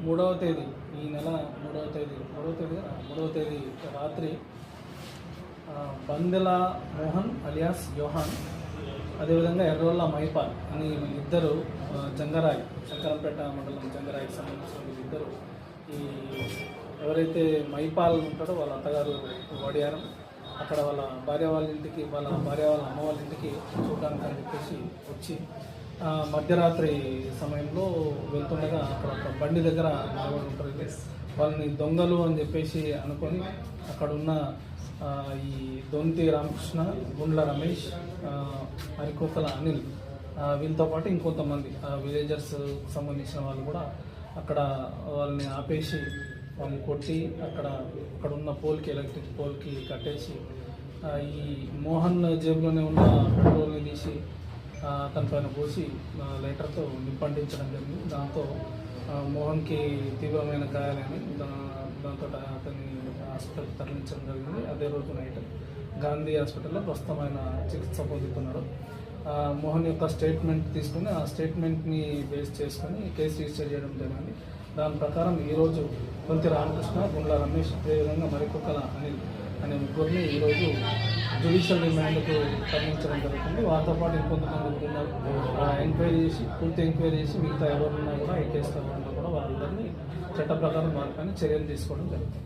మూడవ తేదీ ఈ నెల మూడవ తేదీ మూడవ తేదీ మూడవ తేదీ రాత్రి బందెలా బందెల మోహన్ అలియాస్ యోహాన్ అదేవిధంగా ఎర్రోళ్ళ మైపాల్ అని ఇద్దరు జంగరాయి జంగరాయ్ శంకరంపేట మండలం జంగరాయికి సంబంధించిన వీళ్ళిద్దరు ఈ ఎవరైతే మైపాల్ ఉంటాడో వాళ్ళ అత్తగారు వడియారం అక్కడ వాళ్ళ భార్య వాళ్ళ ఇంటికి వాళ్ళ భార్య వాళ్ళ అమ్మ వాళ్ళ ఇంటికి చూడడానికి అని చెప్పేసి వచ్చి మధ్యరాత్రి సమయంలో వెళ్తుండగా అక్కడ ఒక బండి దగ్గర నిలబడి ఉంటుంది వాళ్ళని దొంగలు అని చెప్పేసి అనుకొని అక్కడ ఉన్న ఈ దొంతి రామకృష్ణ గుండ్ల రమేష్ హరికోకల అనిల్ వీళ్ళతో పాటు ఇంకొంతమంది విలేజర్స్ సంబంధించిన వాళ్ళు కూడా అక్కడ వాళ్ళని ఆపేసి వాళ్ళని కొట్టి అక్కడ అక్కడ ఉన్న పోల్కి ఎలక్ట్రిక్ పోల్కి కట్టేసి ఈ మోహన్ జేబులోనే ఉన్న పెట్రోల్ని తీసి ఆ, పైన పోసి లైటర్తో నిప్పంటించడం జరిగింది. దాంతో మోహన్కి తీవ్రమైన గాయాలని దాంతో అతన్ని హాస్పిటల్కి తరలించడం జరిగింది. అదే రోజు నైట్ గాంధీ హాస్పిటల్లో ప్రస్తుతం ఆయన చికిత్స పొందుతున్నాడు మోహన్ యొక్క స్టేట్మెంట్ తీసుకుని ఆ స్టేట్మెంట్ని బేస్ చేసుకొని కేసు రిజిస్టర్ చేయడం జరిగింది. దాని ప్రకారం ఈరోజు కొంత రామకృష్ణ గుండ్ల రమేష్ అదేవిధంగా మరికొకల అనిల్ ముగ్గురిని ఈరోజు జ్యుడిషియల్ రిమాండ్కు తరలించడం జరుగుతుంది. వారితో పాటు ఇంకొంతమంది ఉంటున్నారు ఆ, ఎంక్వైరీ చేసి పూర్తి ఎంక్వైరీ చేసి మిగతా ఎవరున్నా కూడా ఈ కేసులో కూడా వాళ్ళందరినీ చట్ట ప్రకారం వారిపైన చర్యలు తీసుకోవడం జరుగుతుంది.